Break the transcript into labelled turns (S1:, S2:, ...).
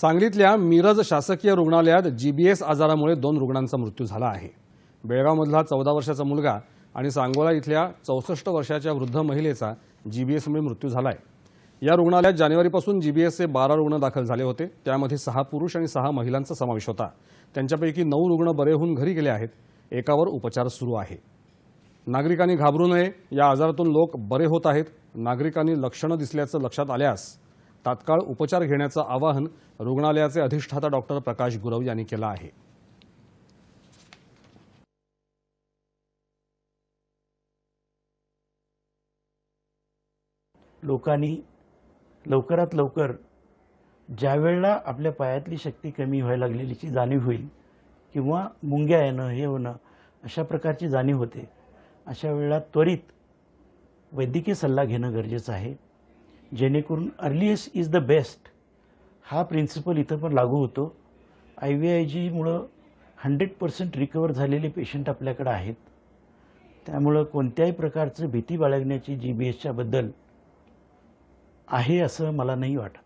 S1: सांगलीतल्या मिरज शासकीय रुग्णालयात जीबीएस आजारामुळे दोन रुग्णांचा मृत्यू झाला आहे. बेळगावमधला चौदा वर्षाचा मुलगा आणि सांगोला इथल्या चौसष्ट वर्षाच्या वृद्ध महिलेचा जीबीएसमुळे मृत्यू झाला आहे या रुग्णालयात जानेवारीपासून जीबीएसचे बारा रुग्ण दाखल झाले होते. त्यामध्ये सहा पुरुष आणि सहा महिलांचा समावेश होता. त्यांच्यापैकी नऊ रुग्ण बरे होऊन घरी गेले आहेत. एकावर उपचार सुरू आहे. नागरिकांनी घाबरू नये. या आजारातून लोक बरे होत आहेत. नागरिकांनी लक्षणं दिसल्याचं लक्षात आल्यास तात्काळ उपचार घेण्याचं आवाहन रुग्णालयाचे अधिष्ठाता डॉक्टर प्रकाश गुरव यांनी केलं आहे.
S2: लोकांनी लवकरात लवकर ज्या वेळेला आपल्या पायातली शक्ती कमी व्हायला लागलेलीची जाणीव होईल किंवा मुंग्या येणं हे होणं अशा प्रकारची जाणीव होते अशा वेळेला त्वरित वैद्यकीय सल्ला घेणं गरजेचं आहे. जेणेकरून अर्लिएस्ट इज द बेस्ट हा प्रिन्सिपल इथं पण लागू होतो. आय व्ही आय जीमुळं हंड्रेड पर्सेंट रिकवर झालेले पेशंट आपल्याकडं आहेत. त्यामुळं कोणत्याही प्रकारचं भीती बाळगण्याची जी बी एसच्याबद्दल आहे असं मला नाही वाटत.